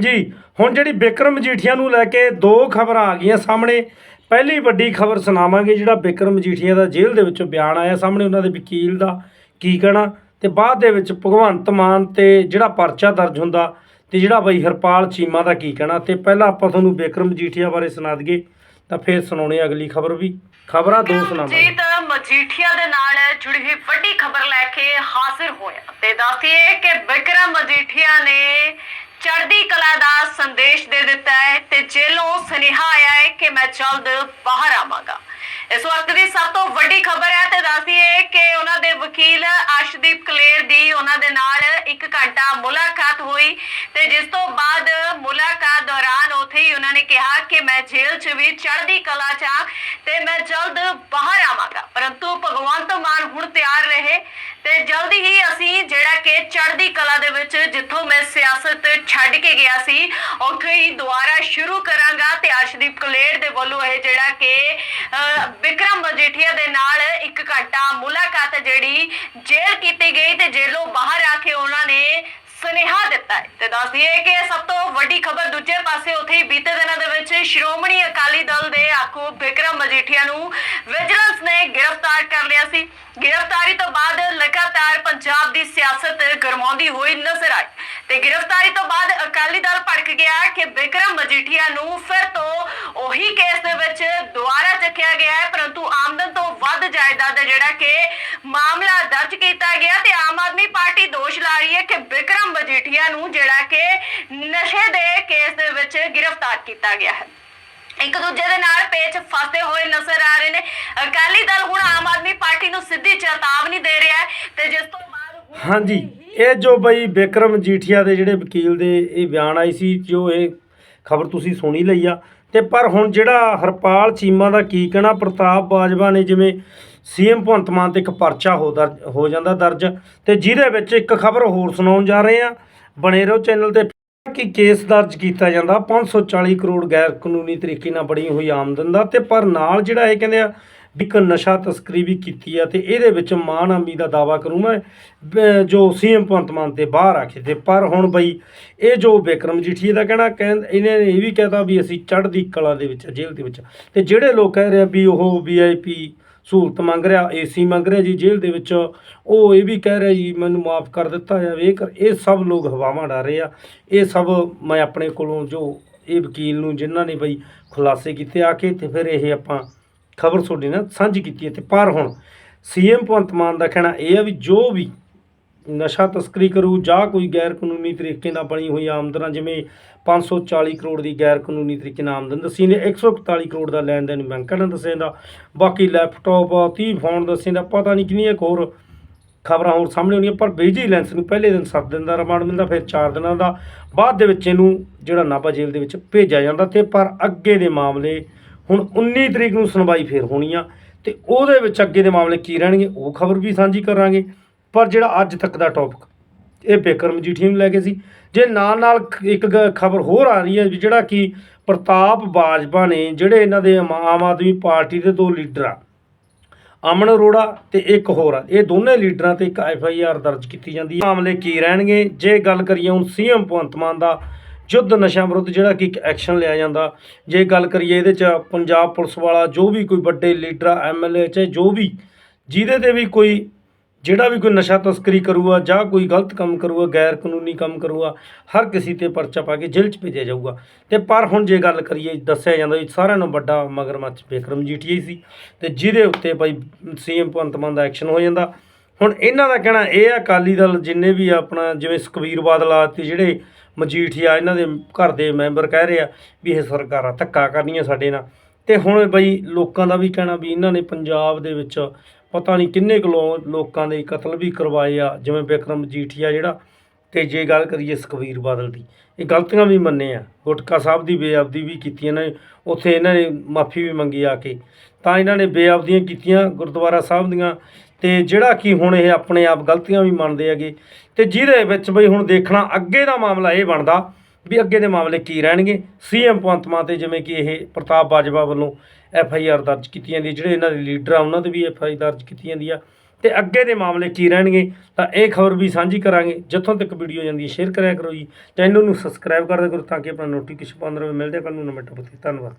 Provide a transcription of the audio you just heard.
ਜੀ ਹੁਣ ਜਿਹੜੀ ਬਿਕਰਮ ਮਜੀਠੀਆ ਨੂੰ ਲੈ ਕੇ ਦੋ ਖਬਰਾਂ ਆ ਗਈਆਂ ਸਾਹਮਣੇ। ਪਹਿਲੀ ਵੱਡੀ ਖਬਰ ਸੁਣਾਵਾਂਗੇ ਜਿਹੜਾ ਬਿਕਰਮ ਮਜੀਠੀਆ ਦਾ ਜੇਲ੍ਹ ਦੇ ਵਿੱਚੋਂ ਬਿਆਨ ਆਇਆ ਸਾਹਮਣੇ ਉਹਨਾਂ ਦੇ ਵਕੀਲ ਦਾ ਕੀ ਕਹਿਣਾ? ਤੇ ਬਾਅਦ ਦੇ ਵਿੱਚ ਭਗਵੰਤ ਮਾਨ ਤੇ ਜਿਹੜਾ ਪਰਚਾ ਦਰਜ ਹੁੰਦਾ ਤੇ ਜਿਹੜਾ ਬਈ ਹਰਪਾਲ ਚੀਮਾ ਦਾ ਕੀ ਕਹਿਣਾ? ਤੇ ਪਹਿਲਾਂ ਆਪਾਂ ਤੁਹਾਨੂੰ ਬਿਕਰਮ ਮਜੀਠੀਆ ਬਾਰੇ ਸੁਣਾ ਦਈਏ ਤਾਂ ਫਿਰ ਸੁਣਾਉਣੇ ਅਗਲੀ ਖਬਰ ਵੀ। ਖਬਰਾਂ ਦੋ ਸੁਣਾਵਾਂਗੇ। ਜੀਤ ਮਜੀਠੀਆ ਦੇ ਨਾਲ ਜੁੜੀ ਹੋਈ ਵੱਡੀ ਖਬਰ ਲੈ ਕੇ ਹਾਜ਼ਰ ਹੋਇਆ। ਤੇ ਦੱਸੀਏ ਕਿ ਵਿਕਰਮ ਮਜੀਠੀਆ ਨੇ ਚੜ੍ਹਦੀ ਕਲਾ ਦਾ ਸੰਦੇਸ਼ ਦੇ ਦਿੱਤਾ ਹੈ ਤੇ ਜੇਲੋਂ ਸੁਨੇਹਾ ਆਇਆ ਹੈ ਕਿ ਮੈਂ ਜਲਦ ਬਾਹਰ ਆਵਾਂਗਾ। ਇਸ ਵਕਤ ਦੀ ਸਭ ਤੋਂ ਵੱਡੀ ਖਬਰ ਹੈ ਤੇ ਦੱਸੀਏ ਕਿ ਉਹਨਾਂ ਦੇ ਵਕੀਲ ਅਰਸ਼ਦੀਪ ਕਲੇਰ ਦੀ ਉਹਨਾਂ ਦੇ ਨਾਲ 1 ਘੰਟਾ ਮੁਲਾਕਾਤ ਹੋਈ ਤੇ ਜਿਸ ਤੋਂ ਬਾਅਦ ਮੁਲਾਕਾਤ ਦੌਰਾਨ ਉਹਨਾਂ ਨੇ ਕਿਹਾ ਕਿ ਮੈਂ ਜੇਲ੍ਹ 'ਚ ਵੀ ਚੜ੍ਹਦੀ ਕਲਾ 'ਚ ਹਾਂ ਤੇ ਮੈਂ ਜਲਦ ਬਾਹਰ ਆਵਾਂਗਾ। ਪਰੰਤੂ ਭਗਵੰਤ ਮਾਨ ਹੁਣ ਤਿਆਰ ਰਹੇ ਤੇ ਜਲਦੀ ਹੀ ਅਸੀਂ ਜਿਹੜਾ ਕਿ ਚੜ੍ਹਦੀ ਕਲਾ ਦੇ ਵਿੱਚ ਜਿੱਥੋਂ ਮੈਂ ਸਿਆਸਤ ਛੱਡ ਕੇ ਗਿਆ ਸੀ ਉੱਥੇ ਹੀ ਦੁਬਾਰਾ ਸ਼ੁਰੂ ਕਰਾਂਗਾ ਤੇ ਅਰਸ਼ਦੀਪ ਕਲੇਰ ਦੇ ਵੱਲੋਂ ਇਹ ਜਿਹੜਾ ਕਿ ਅਹ, ਵਿਕਰਮ ਮਜੀਠੀਆ ਦੇ ਨਾਲ ਇੱਕ ਘੰਟਾ ਮੁਲਾਕਾਤ ਜਿਹੜੀ ਜੇਲ੍ਹ ਕੀਤੀ ਗਈ ਤੇ ਜੇਲੋਂ ਬਾਹਰ ਆ ਕੇ ਉਹਨਾਂ ਨੇ ਸੁਨੇਹਾ ਦਿੱਤਾ ਹੈ। ਤੇ ਦੱਸ ਦਈਏ ਕਿ ਸਭ ਤੋਂ ਵੱਡੀ ਖਬਰ ਪਾਸੇ ਉੱਥੇ ਬੀਤੇ ਦਿਨਾਂ ਦੇ ਵਿੱਚ ਸ਼੍ਰੋਮਣੀ ਅਕਾਲੀ ਦਲ ਦੇ ਆਗੂ ਵਿਕਰਮ ਮਜੀਠੀਆ ਨੂੰ ਵਿਜੀਲੈਂਸ ਨੇ ਗ੍ਰਿਫਤਾਰ ਕਰ ਲਿਆ ਸੀ। ਗ੍ਰਿਫਤਾਰੀ ਤੋਂ ਬਾਅਦ ਲਗਾਤਾਰ ਪੰਜਾਬ ਦੀ ਸਿਆਸਤ ਗਰਮਾਉਂਦੀ ਹੋਈ ਨਜ਼ਰ ਆਈ ਤੇ ਗ੍ਰਿਫਤਾਰੀ ਤੋਂ ਬਾਅਦ ਅਕਾਲੀ ਦਲ ਭੜਕ ਗਿਆ ਕਿ ਬਿਕਰਮ ਮਜੀਠੀਆ ਨੂੰ ਫਿਰ ਤੋਂ ਉਹੀ ਕੇਸ ਦੇ ਵਿੱਚ ਦੁਬਾਰਾ ਚੱਕਿਆ ਗਿਆ ਹੈ, ਪਰੰਤੂ ਆਮਦਨ ਤੋਂ ਵੱਧ ਜਾਇਦਾਦ ਹੈ ਜਿਹੜਾ ਕਿ ਮਾਮਲਾ ਦਰਜ ਕੀਤਾ ਗਿਆ ਤੇ ਆਮ ਆਦਮੀ ਪਾਰਟੀ ਦੋਸ਼ ਲਾ ਰਹੀ ਹੈ ਕਿ ਬਿਕਰਮ ਮਜੀਠੀਆ ਨੂੰ ਜਿਹੜਾ ਕਿ ਨਸ਼ੇ ਦੇ ਕੇਸ ਦੇ ਵਿੱਚ ਗ੍ਰਿਫਤਾਰ ਕੀਤਾ ਗਿਆ ਹੈ। ਇੱਕ ਦੂਜੇ ਦੇ ਨਾਲ ਪੇਚ ਫਸਦੇ ਹੋਏ ਨਜ਼ਰ ਆ ਰਹੇ ਨੇ। ਅਕਾਲੀ ਦਲ ਹੁਣ ਆਮ ਆਦਮੀ ਪਾਰਟੀ ਨੂੰ ਸਿੱਧੀ ਚੇਤਾਵਨੀ ਦੇ ਰਿਹਾ ਹੈ ਤੇ ਜਿਸ ਤੋਂ ਬਾਅਦ ਹਾਂਜੀ, ਇਹ ਜੋ ਬਈ ਬਿਕਰਮ ਜੀਠੀਆ ਦੇ ਜਿਹੜੇ ਵਕੀਲ ਦੇ ਇਹ ਬਿਆਨ ਆਈ ਸੀ, ਜੋ ਇਹ ਖਬਰ ਤੁਸੀਂ ਸੁਣੀ ਲਈ ਆ ਤੇ ਪਰ ਹੁਣ ਜਿਹੜਾ ਹਰਪਾਲ ਚੀਮਾ ਦਾ ਕੀ ਕਹਿਣਾ, ਪ੍ਰਤਾਪ ਬਾਜਵਾ ਨੇ ਜਿਵੇਂ ਸੀਐਮ ਭਗਵੰਤ ਮਾਨ ਤੇ ਇੱਕ ਪਰਚਾ ਹੋ ਦਰਜ ਹੋ ਜਾਂਦਾ ਦਰਜ ਤੇ ਜਿਹਦੇ ਵਿੱਚ ਇੱਕ ਖਬਰ ਹੋਰ ਸੁਣਾਉਣ ਜਾ ਰਹੇ ਆ ਬਣੇ ਰਹੋ ਚੈਨਲ ਤੇ। ਕਿ ਕੇਸ ਦਰਜ ਕੀਤਾ ਜਾਂਦਾ 540 ਕਰੋੜ ਗੈਰ ਕਾਨੂੰਨੀ ਤਰੀਕੇ ਨਾਲ ਬਣੀ ਹੋਈ ਆਮਦਨ ਦਾ ਤੇ ਪਰ ਨਾਲ ਜਿਹੜਾ ਇਹ ਕਹਿੰਦੇ ਆ ਵੀ ਇੱਕ ਨਸ਼ਾ ਤਸਕਰੀ ਵੀ ਕੀਤੀ ਆ ਤੇ ਇਹਦੇ ਵਿੱਚ ਮਾਨਹਾਨੀ ਦਾ ਦਾਵਾ ਕਰੂੰ ਮੈਂ ਬ- ਜੋ ਸੀਐਮ ਭਗਵੰਤ ਮਾਨ ਤੇ ਬਾਹਰ ਆਖੇ ਤੇ ਪਰ ਹੁਣ ਬਈ ਇਹ ਜੋ ਬਿਕਰਮ ਜੀਠੀ ਦਾ ਕਹਿਣਾ ਕਹਿੰ ਇਹਨੇ ਇਹ ਵੀ ਕਹਿਤਾ ਵੀ ਅਸੀਂ ਚੜ੍ਹਦੀ ਕਲਾ ਦੇ ਵਿੱਚ, ਜੇਲ੍ਹ ਦੇ ਵਿੱਚ। ਤੇ ਜਿਹੜੇ ਲੋਕ ਕਹਿ ਰਹੇ ਆ ਵੀ ਉਹ ਵੀਆਈਪੀ ਸਹੂਲਤ ਮੰਗ ਰਿਹਾ ਏਸੀ ਮੰਗ ਰਿਹਾ ਜੀ ਜੇਲ੍ਹ ਦੇ ਵਿੱਚ, ਉਹ ਇਹ ਵੀ ਕਹਿ ਰਿਹਾ ਜੀ ਮੈਨੂੰ ਮਾਫ ਕਰ ਦਿੱਤਾ ਜਾਵੇ, ਇਹ ਕਰ, ਇਹ ਸਭ ਲੋਕ ਹਵਾਵਾਂ ਉਡਾ ਰਹੇ ਆ। ਇਹ ਸਭ ਮੈਂ ਆਪਣੇ ਕੋਲੋਂ ਜੋ ਇਹ ਵਕੀਲ ਨੂੰ ਜਿਨ੍ਹਾਂ ਨੇ ਬਈ ਖੁਲਾਸੇ ਕੀਤੇ ਆ ਕੇ ਤੇ ਫਿਰ ਇਹ ਆਪਾਂ ਖਬਰ ਤੁਹਾਡੇ ਨਾਲ ਸਾਂਝੀ ਕੀਤੀ ਹੈ ਤੇ ਪਰ ਹੁਣ ਸੀਐਮ ਭਗਵੰਤ ਮਾਨ ਦਾ ਕਹਿਣਾ ਇਹ ਆ ਵੀ ਜੋ ਵੀ ਨਸ਼ਾ ਤਸਕਰੀ ਕਰੂ ਜਾਂ ਕੋਈ ਗੈਰ ਕਾਨੂੰਨੀ ਤਰੀਕੇ ਨਾਲ ਬਣੀ ਹੋਈ ਆਮਦਨ ਜਿਵੇਂ 540 ਕਰੋੜ ਦੀ ਗੈਰ ਕਾਨੂੰਨੀ ਤਰੀਕੇ ਨਾਲ ਆਮਦਨ ਦੱਸੀ ਨੇ 141 ਕਰੋੜ ਦਾ ਲੈਣ ਦੇਣ ਬੈਂਕਾਂ ਨਾਲ ਦੱਸਿਆ ਦਾ ਬਾਕੀ ਲੈਪਟਾਪ 30 ਫੋਨ ਦੱਸਿਆ ਦਾ ਪਤਾ ਨਹੀਂ ਕਿੰਨੀਆਂ ਕੁ ਹੋਰ ਖਬਰਾਂ ਹੋਰ ਸਾਹਮਣੇ ਆਉਣੀਆਂ, ਪਰ ਵਿਜੀਲੈਂਸ ਨੂੰ ਪਹਿਲੇ ਦਿਨ 7 ਦਿਨ ਦਾ ਰਿਮਾਂਡ ਮਿਲਦਾ, ਫਿਰ 4 ਦਿਨਾਂ ਦਾ, ਬਾਅਦ ਦੇ ਵਿੱਚ ਇਹਨੂੰ ਜਿਹੜਾ ਨਾਭਾ ਜੇਲ੍ਹ ਦੇ ਵਿੱਚ ਭੇਜਿਆ ਜਾਂਦਾ ਤੇ ਪਰ ਅੱਗੇ ਦੇ ਮਾਮਲੇ ਹੁਣ 19 ਤਰੀਕ ਨੂੰ ਸੁਣਵਾਈ ਫੇਰ ਹੋਣੀ ਆ ਤੇ ਉਹਦੇ ਵਿੱਚ ਅੱਗੇ ਦੇ ਮਾਮਲੇ ਕੀ ਰਹਿਣਗੇ, ਉਹ ਖਬਰ ਵੀ ਸਾਂਝੀ ਕਰਾਂਗੇ। ਪਰ ਜਿਹੜਾ ਅੱਜ ਤੱਕ ਦਾ ਟੌਪਿਕ ਇਹ ਬਿਕਰਮ ਜੀਠੀ ਨੂੰ ਲੈ ਕੇ ਸੀ। ਜੇ ਨਾਲ ਨਾਲ ਇੱਕ ਖਬਰ ਹੋਰ ਆ ਰਹੀ ਹੈ ਵੀ ਜਿਹੜਾ ਕਿ ਪ੍ਰਤਾਪ ਬਾਜਵਾ ਨੇ ਜਿਹੜੇ ਇਹਨਾਂ ਦੇ ਆਮ ਆਮ ਆਦਮੀ ਪਾਰਟੀ ਦੇ ਦੋ ਲੀਡਰ ਆ, ਅਮਨ ਅਰੋੜਾ ਤੇ ਇੱਕ ਹੋਰ ਆ, ਇਹ ਦੋਨੇ ਲੀਡਰਾਂ ਤੇ ਇੱਕ ਐਫ ਆਈ ਆਰ ਦਰਜ ਕੀਤੀ ਜਾਂਦੀ ਹੈ। ਮਾਮਲੇ ਕੀ ਰਹਿਣਗੇ? ਜੇ ਗੱਲ ਕਰੀਏ ਹੁਣ ਸੀਐਮ ਭਗਵੰਤ ਮਾਨ ਦਾ ਯੁੱਧ ਨਸ਼ਾ ਵਿਰੁੱਧ ਜਿਹੜਾ ਕਿ ਇੱਕ ਐਕਸ਼ਨ ਲਿਆ ਜਾਂਦਾ। ਜੇ ਗੱਲ ਕਰੀਏ ਇਹਦੇ ਚ ਪੰਜਾਬ ਪੁਲਿਸ ਵਾਲਾ, ਜੋ ਵੀ ਕੋਈ ਵੱਡੇ ਲੀਡਰ ਐਮਐਲਏ ਚਾਹੇ ਜੋ ਵੀ, ਜਿਹਦੇ ਤੇ ਵੀ ਕੋਈ, ਜਿਹੜਾ ਵੀ ਕੋਈ ਨਸ਼ਾ ਤਸਕਰੀ ਕਰੂਗਾ ਜਾਂ ਕੋਈ ਗਲਤ ਕੰਮ ਕਰੂਗਾ, ਗੈਰ ਕਾਨੂੰਨੀ ਕੰਮ ਕਰੂਗਾ, ਹਰ ਕਿਸੇ ਤੇ ਪਰਚਾ ਪਾ ਕੇ ਜੇਲ੍ਹ 'ਚ ਭੇਜਿਆ ਜਾਊਗਾ। ਤੇ ਪਰ ਹੁਣ ਜੇ ਗੱਲ ਕਰੀਏ, ਦੱਸਿਆ ਜਾਂਦਾ ਵੀ ਸਾਰਿਆਂ ਨੂੰ ਵੱਡਾ ਮਗਰਮੱਛ ਬਿਕਰਮ ਜੀਠੀਆ ਸੀ। ਤੇ ਜਿਹਦੇ ਉੱਤੇ ਭਾਈ ਸੀਐਮ ਭਗਵੰਤ ਮਾਨ ਦਾ ਐਕਸ਼ਨ ਹੋ ਜਾਂਦਾ। ਹੁਣ ਇਹਨਾਂ ਦਾ ਕਹਿਣਾ ਇਹ ਆ, ਅਕਾਲੀ ਦਲ ਜਿੰਨੇ ਵੀ ਆਪਣਾ, ਜਿਵੇਂ ਸੁਖਬੀਰ ਬਾਦਲ ਆ ਤੇ ਜਿਹੜੇ ਮਜੀਠੀਆ ਇਹਨਾਂ ਦੇ ਘਰ ਦੇ ਮੈਂਬਰ ਕਹਿ ਰਹੇ ਆ ਵੀ ਇਹ ਸਰਕਾਰਾਂ ਧੱਕਾ ਕਰਨੀਆਂ ਸਾਡੇ ਨਾਲ। ਤੇ ਹੁਣ ਬਈ ਲੋਕਾਂ ਦਾ ਵੀ ਕਹਿਣਾ ਵੀ ਇਹਨਾਂ ਨੇ ਪੰਜਾਬ ਦੇ ਵਿੱਚ ਪਤਾ ਨਹੀਂ ਕਿੰਨੇ ਕੁ ਲੋ- ਲੋਕਾਂ ਦੇ ਕਤਲ ਵੀ ਕਰਵਾਏ ਆ, ਜਿਵੇਂ ਬਿਕਰਮ ਮਜੀਠੀਆ ਜਿਹੜਾ, ਤੇ ਜੇ ਗੱਲ ਕਰੀਏ ਸੁਖਬੀਰ ਬਾਦਲ ਦੀ, ਇਹ ਗਲਤੀਆਂ ਵੀ ਮੰਨੇ ਆ। ਗੁਟਕਾ ਸਾਹਿਬ ਦੀ ਬੇਅਬਦੀ ਵੀ ਕੀਤੀ ਇਹਨਾਂ ਨੇ, ਉੱਥੇ ਇਹਨਾਂ ਨੇ ਮਾਫੀ ਵੀ ਮੰਗੀ ਆ ਕੇ। ਤਾਂ ਇਹਨਾਂ ਨੇ ਬੇਅਬਦੀਆਂ ਕੀਤੀਆਂ ਗੁਰਦੁਆਰਾ ਸਾਹਿਬ ਦੀਆਂ ਤੇ ਜਿਹੜਾ ਕਿ ਹੁਣ ਇਹ ਆਪਣੇ ਆਪ ਗਲਤੀਆਂ ਵੀ ਮੰਨਦੇ ਹੈਗੇ, ਤੇ ਜਿਹਦੇ ਵਿੱਚ ਬਈ ਹੁਣ ਦੇਖਣਾ ਅੱਗੇ ਦਾ ਮਾਮਲਾ ਇਹ ਬਣਦਾ ਵੀ ਅੱਗੇ ਦੇ ਮਾਮਲੇ ਕੀ ਰਹਿਣਗੇ। ਸੀਐਮ ਭਗਵੰਤ ਮਾਨ ਤੇ ਜਿਵੇਂ ਕਿ ਇਹ ਪ੍ਰਤਾਪ ਬਾਜਵਾ ਵੱਲੋਂ ਐਫ ਆਈ ਆਰ ਦਰਜ ਕੀਤੀ ਜਾਂਦੀ ਹੈ ਜਿਹੜੇ ਇਹਨਾਂ ਦੇ ਲੀਡਰ ਆ ਉਹਨਾਂ ਤੇ ਵੀ ਐਫ ਆਈ ਦਰਜ ਕੀਤੀ ਜਾਂਦੀ ਆ ਤੇ ਅੱਗੇ ਦੇ ਮਾਮਲੇ ਕੀ ਰਹਿਣਗੇ, ਤਾਂ ਇਹ ਖਬਰ ਵੀ ਸਾਂਝੀ ਕਰਾਂਗੇ। ਜਿੱਥੋਂ ਤੱਕ ਵੀਡੀਓ ਜਾਂਦੀ ਹੈ ਸ਼ੇਅਰ ਕਰਿਆ ਕਰੋ ਜੀ। ਚੈਨਲ ਨੂੰ ਸਬਸਕ੍ਰਾਈਬ ਕਰ ਕਰੋ ਤਾਂ ਕਿ ਆਪਣਾ ਨੋਟੀਫਿਕੇਸ਼ਨ ਪਾਉਂਦੇ ਰਹੇ। ਮਿਲਦੇ ਕੱਲ ਨੂੰ ਨਵੇਂ ਟੌਪਿਕ ਤੇ। ਧੰਨਵਾਦ।